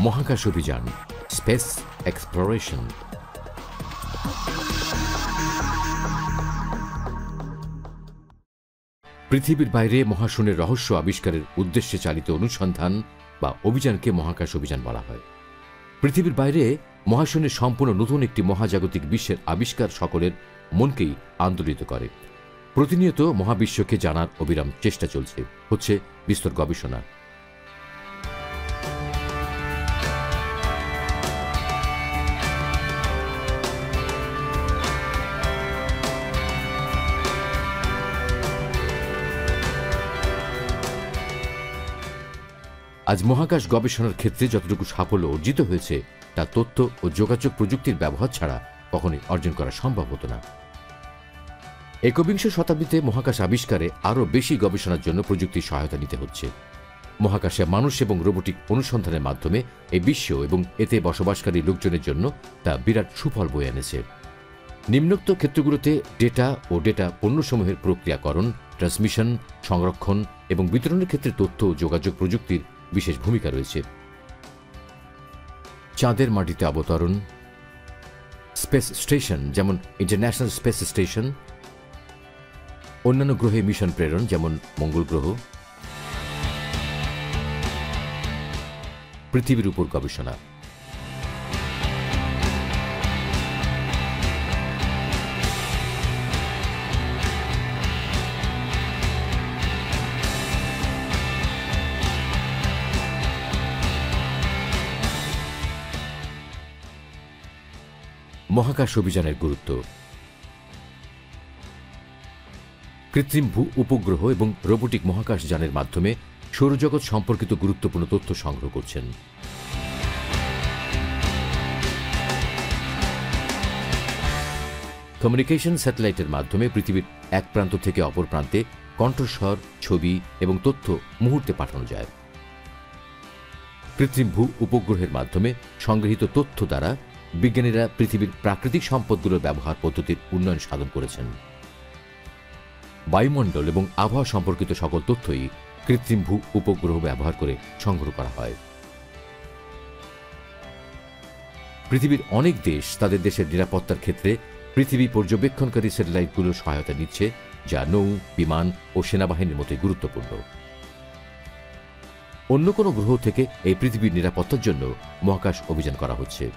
মহাকাশ অভিযান space exploration পৃথিবীর বাইরে মহাশূন্যের রহস্য আবিষ্কারের উদ্দেশ্যে চালিত অনুসন্ধান বা অভিযানকে মহাকাশ অভিযান বলা হয়। পৃথিবীর বাইরে মহাশূন্যের সম্পূর্ণ নতুন একটি মহাজাগতিক বিশ্বের আবিষ্কার সকলের মনকেই আন্দোলিত করে। প্রতিনিয়ত মহাবিশ্বকে জানার অবিরাম চেষ্টা চলছে, হচ্ছে বিস্তর গবেষণা। আজ মহাকাশ গবেষণার ক্ষেত্রে যতটুকু সাফল্য অর্জিত হয়েছে, তা তথ্য ও যোগাযোগ প্রযুক্তির ব্যবহার ছাড়া কখনোই অর্জন করা সম্ভব হতো না। একবিংশ শতাব্দীতে মহাকাশ আবিষ্কারে আরও বেশি গবেষণার জন্য প্রযুক্তির সহায়তা নিতে হচ্ছে। মহাকাশে মানুষ এবং রোবোটিক অনুসন্ধানের মাধ্যমে এই বিশ্ব এবং এতে বসবাসকারী লোকজনের জন্য তা বিরাট সুফল বয়ে এনেছে। নিম্নোক্ত ক্ষেত্রগুলোতে ডেটা ও ডেটা পণ্যসমূহের প্রক্রিয়াকরণ, ট্রান্সমিশন, সংরক্ষণ এবং বিতরণের ক্ষেত্রে তথ্য ও যোগাযোগ প্রযুক্তির বিশেষ ভূমিকা রয়েছে। চাঁদের মাটিতে অবতরণ, স্পেস স্টেশন যেমন ইন্টারন্যাশনাল স্পেস স্টেশন, অন্যান্য গ্রহে মিশন প্রেরণ যেমন মঙ্গল গ্রহ, পৃথিবীর উপর গবেষণা। মহাকাশ অভিযানের গুরুত্ব। কৃত্রিম ভূ উপগ্রহ এবং রোবোটিক মহাকাশ যানের মাধ্যমে সৌরজগৎ সম্পর্কিত গুরুত্বপূর্ণ তথ্য সংগ্রহ করছেন। কমিউনিকেশন স্যাটেলাইটের মাধ্যমে পৃথিবীর এক প্রান্ত থেকে অপর প্রান্তে কণ্ঠস্বর, ছবি এবং তথ্য মুহূর্তে পাঠানো যায়। কৃত্রিম ভূ উপগ্রহের মাধ্যমে সংগৃহীত তথ্য দ্বারা বিজ্ঞানীরা পৃথিবীর প্রাকৃতিক সম্পদগুলোর ব্যবহার পদ্ধতির উন্নয়ন সাধন করেছেন। বায়ুমণ্ডল এবং আবহাওয়া সম্পর্কিত সকল তথ্যই কৃত্রিম ভূ উপগ্রহ ব্যবহার করে সংগ্রহ করা হয়। পৃথিবীর অনেক দেশ তাদের দেশের নিরাপত্তার ক্ষেত্রে পৃথিবী পর্যবেক্ষণকারী স্যাটেলাইটগুলোর সহায়তা নিচ্ছে, যা নৌ, বিমান ও সেনাবাহিনীর মতোই গুরুত্বপূর্ণ। অন্য কোনো গ্রহ থেকে এই পৃথিবীর নিরাপত্তার জন্য মহাকাশ অভিযান করা হচ্ছে।